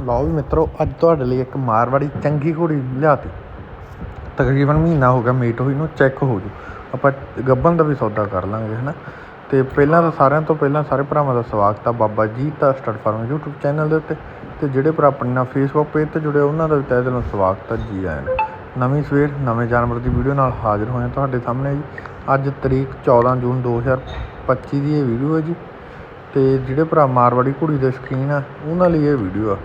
ਲਓ ਵੀ ਮਿੱਤਰੋ, ਅੱਜ ਤੁਹਾਡੇ ਲਈ ਇੱਕ ਮਾਰਵਾੜੀ ਚੰਗੀ ਘੋੜੀ ਲਿਆਤੀ। ਤਕਰੀਬਨ ਮਹੀਨਾ ਹੋ ਗਿਆ ਮੀਟ ਹੋਈ ਨੂੰ ਚੈੱਕ ਹੋ ਜੂ। ਆਪਾਂ ਗੱਬਨ ਦਾ ਵੀ ਸੌਦਾ ਕਰ ਲਾਂਗੇ, ਹਨਾ? ਤੇ ਪਹਿਲਾਂ ਤਾਂ ਸਾਰਿਆਂ ਤੋਂ ਪਹਿਲਾਂ ਸਾਰੇ ਭਰਾਵਾਂ ਦਾ ਸਵਾਗਤ ਆ ਬਾਬਾ ਜੀ ਦਾ ਸਟੱਡ ਫਾਰਮ YouTube ਚੈਨਲ ਦੇ ਉੱਤੇ। ਤੇ ਜਿਹੜੇ ਭਰਾ ਆਪਣੇ ਨਾਲ Facebook ਪੇਜ ਤੇ ਜੁੜੇ, ਉਹਨਾਂ ਦਾ ਵੀ ਤਹਿ ਦਿਲੋਂ ਸਵਾਗਤ ਆ ਜੀ ਆਇਆਂ ਨੂੰ। ਨਵੀਂ ਸਵੇਰ, ਨਵੇਂ ਜਾਨਵਰ ਦੀ ਵੀਡੀਓ ਨਾਲ ਹਾਜ਼ਰ ਹੋਏ ਹਾਂ ਤੁਹਾਡੇ ਸਾਹਮਣੇ ਜੀ। ਅੱਜ ਤਰੀਕ 14 ਜੂਨ 2025 ਦੀ ਇਹ ਵੀਡੀਓ ਹੈ ਜੀ। ਤੇ ਜਿਹੜੇ ਭਰਾ ਮਾਰਵਾੜੀ ਘੋੜੀ ਦੇ ਸ਼ੌਕੀਨ ਆ, ਉਹਨਾਂ ਲਈ ਇਹ ਵੀਡੀਓ ਆ।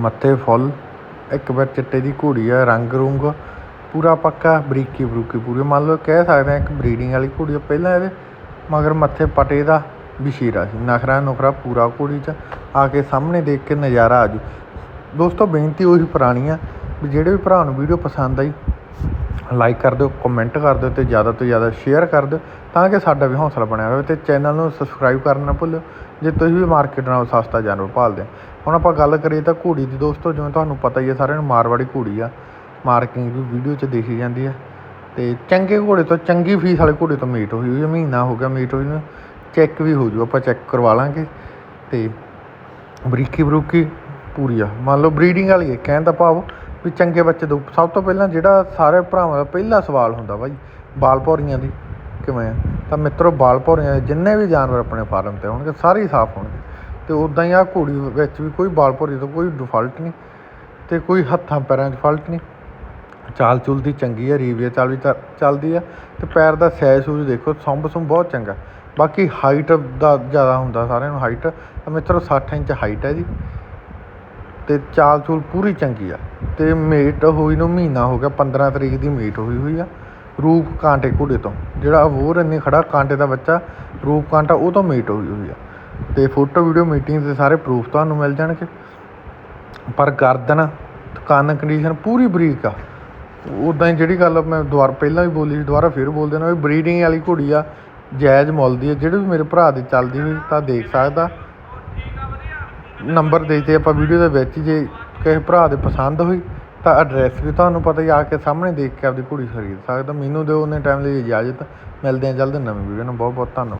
ਮੱਥੇ ਫੁੱਲ, ਇੱਕ ਵਾਰ ਚਿੱਟੇ ਦੀ ਘੋੜੀ ਆ, ਰੰਗ ਰੁੰਗ, ਪੂਰਾ ਪੱਕਾ, ਬਰੀਕੀ ਬਰੂਕੀ ਪੂਰੀ। ਮੰਨ ਲਓ ਕਹਿ ਸਕਦੇ ਹਾਂ ਇੱਕ ਬਰੀਡਿੰਗ ਵਾਲੀ ਘੋੜੀ ਆ, ਪਹਿਲਾਂ ਇਹਦੇ ਮਗਰ ਮੱਥੇ ਪਟੇ ਦਾ ਵਿਸ਼ੀਰਾ ਸੀ। ਨਖਰਾ ਨੁਖਰਾ ਪੂਰਾ ਘੋੜੀ 'ਚ ਆ ਕੇ ਸਾਹਮਣੇ ਦੇਖ ਕੇ ਨਜ਼ਾਰਾ ਆ ਜੂ। ਦੋਸਤੋ ਬੇਨਤੀ ਉਹੀ ਪੁਰਾਣੀ ਆ ਵੀ ਜਿਹੜੇ ਵੀ ਭਰਾ ਨੂੰ ਵੀਡੀਓ ਪਸੰਦ ਆਈ ਲਾਈਕ ਕਰ ਦਿਓ ਕਮੈਂਟ ਕਰ ਦਿਓ ਅਤੇ ਜ਼ਿਆਦਾ ਤੋਂ ਜ਼ਿਆਦਾ ਸ਼ੇਅਰ ਕਰ ਦਿਓ ਤਾਂ ਕਿ ਸਾਡਾ ਵੀ ਹੌਸਲਾ ਬਣਿਆ ਰਹੇ ਅਤੇ ਚੈਨਲ ਨੂੰ ਸਬਸਕ੍ਰਾਈਬ ਕਰਨਾ ਨਾ ਭੁੱਲਿਓ ਜੇ ਤੁਸੀਂ ਵੀ ਮਾਰਕੀਟ ਨਾਲੋਂ ਸਸਤਾ ਜਾਨਵਰ ਭਾਲਦੇ ਹੁਣ ਆਪਾਂ ਗੱਲ ਕਰੀਏ ਤਾਂ ਘੋੜੀ ਦੀ ਦੋਸਤੋ, ਜਿਵੇਂ ਤੁਹਾਨੂੰ ਪਤਾ ਹੀ ਹੈ ਸਾਰਿਆਂ ਨੂੰ ਮਾਰਵਾੜੀ ਘੋੜੀ ਆ। ਮਾਰਕਿੰਗ ਵੀ ਵੀਡੀਓ 'ਚ ਦੇਖੀ ਜਾਂਦੀ ਹੈ। ਤੇ ਚੰਗੇ ਘੋੜੇ ਤੋਂ ਚੰਗੀ ਫੀਸ ਵਾਲੇ ਘੋੜੇ ਤੋਂ ਮੀਟ ਹੋਈ ਹੋਈ ਹੈ, ਮਹੀਨਾ ਹੋ ਗਿਆ ਮੀਟ ਹੋਈ ਨੂੰ। ਚੈੱਕ ਵੀ ਹੋ ਜੂ, ਆਪਾਂ ਚੈੱਕ ਕਰਵਾ ਲਾਂਗੇ। ਤੇ ਬਰੀਕੀ ਬਰੂਕੀ ਪੂਰੀ ਆ। ਮੰਨ ਲਓ ਬਰੀਡਿੰਗ ਵਾਲੀ ਹੈ, ਕਹਿਣ ਦਾ ਭਾਵ ਵੀ ਚੰਗੇ ਬੱਚੇ ਦੋ। ਸਭ ਤੋਂ ਪਹਿਲਾਂ ਜਿਹੜਾ ਸਾਰੇ ਭਰਾਵਾਂ ਦਾ ਪਹਿਲਾ ਸਵਾਲ ਹੁੰਦਾ ਬਾਈ, ਬਾਲ ਭੌਰੀਆਂ ਦੀ ਕਿਵੇਂ ਆ? ਤਾਂ ਮਿੱਤਰੋ, ਬਾਲ ਭੌਰੀਆਂ ਜਿੰਨੇ ਵੀ ਜਾਨਵਰ ਆਪਣੇ ਫਾਰਮ ਤੇ ਹੋਣਗੇ, ਸਾਰੇ ਹੀ ਸਾਫ਼ ਹੋਣਗੇ। ਤੇ ਉਦਾਂ ਹੀ ਆ ਘੋੜੀ ਵਿੱਚ ਵੀ ਕੋਈ ਬਾਲ ਭੌਰੀ ਤੋਂ ਕੋਈ ਡਿਫਾਲਟ ਨਹੀਂ ਤੇ ਕੋਈ ਹੱਥਾਂ ਪੈਰਾਂ 'ਚ ਫਾਲਟ ਨਹੀਂ। ਚਾਲ ਚੁਲ ਦੀ ਚੰਗੀ ਹੈ ਰੀਵੀਆ ਚਾਲ ਵੀ ਚੱਲਦੀ ਆ ਤੇ ਪੈਰ ਦਾ ਸਾਈਜ਼ ਸੂਜ ਦੇਖੋ ਸੰਭ ਸੁੰਭ ਬਹੁਤ ਚੰਗਾ। ਬਾਕੀ ਹਾਈਟ ਦਾ ਜ਼ਿਆਦਾ ਹੁੰਦਾ ਸਾਰਿਆਂ ਨੂੰ ਹਾਈਟ ਤਾਂ ਮਿੱਤਰੋ 60 ਇੰਚ ਹਾਈਟ ਹੈ ਜੀ ਅਤੇ ਚਾਲ ਚੂਲ ਪੂਰੀ ਚੰਗੀ ਆ। ਅਤੇ ਮੀਟ ਹੋਈ ਨੂੰ ਮਹੀਨਾ ਹੋ ਗਿਆ 15 ਤਰੀਕ ਦੀ ਮੀਟ ਹੋਈ ਹੋਈ ਆ, ਰੂਪ ਕਾਂਟੇ ਘੋੜੇ ਤੋਂ। ਜਿਹੜਾ ਹੋਰ ਇੰਨੇ ਖੜਾ ਕਾਂਟੇ ਦਾ ਬੱਚਾ, ਰੂਪ ਕਾਂਟਾ ਉਹ ਤੋਂ ਮੀਟ ਹੋਈ ਹੋਈ ਆ। ਅਤੇ ਫੋਟੋ ਵੀਡੀਓ ਮੀਟਿੰਗ ਦੇ ਸਾਰੇ ਪ੍ਰੂਫ ਤੁਹਾਨੂੰ ਮਿਲ ਜਾਣਗੇ। ਪਰ ਗਰਦਨ, ਕੰਨ ਕੰਡੀਸ਼ਨ ਪੂਰੀ ਬਰੀਕ ਆ। ਉਦਾਂ ਹੀ ਜਿਹੜੀ ਗੱਲ ਮੈਂ ਦੁਬਾਰਾ ਪਹਿਲਾਂ ਵੀ ਬੋਲੀ ਸੀ, ਦੁਬਾਰਾ ਫਿਰ ਬੋਲ ਦੇਣਾ ਵੀ ਬਰੀਡਿੰਗ ਵਾਲੀ ਘੋੜੀ ਆ, ਜਾਇਜ਼ ਮੁੱਲ ਦੀ ਆ। ਜਿਹੜੇ ਵੀ ਮੇਰੇ ਭਰਾ ਦੀ ਚੱਲਦੀ ਹੋਈ ਤਾਂ ਦੇਖ ਸਕਦਾ। ਨੰਬਰ ਦੇ ਦਿੱਤੇ ਆਪਾਂ ਵੀਡੀਓ ਦੇ ਵਿੱਚ ਜੇ ਕਿਸੇ ਭਰਾ ਦੇ ਪਸੰਦ ਹੋਈ ਤਾਂ ਐਡਰੈਸ ਵੀ ਤੁਹਾਨੂੰ ਪਤਾ ਹੀ ਆ ਕੇ ਸਾਹਮਣੇ ਦੇਖ ਕੇ ਆਪਦੀ ਘੋੜੀ ਖਰੀਦ ਸਕਦਾ। ਮੈਨੂੰ ਦਿਓ, ਉਹਨੇ ਟਾਈਮ ਲਈ ਇਜਾਜ਼ਤ। ਮਿਲਦੇ ਆ ਜਲਦ ਨਵੀਂ ਵੀਡੀਓ ਨਾਲ। ਬਹੁਤ ਬਹੁਤ ਧੰਨਵਾਦ।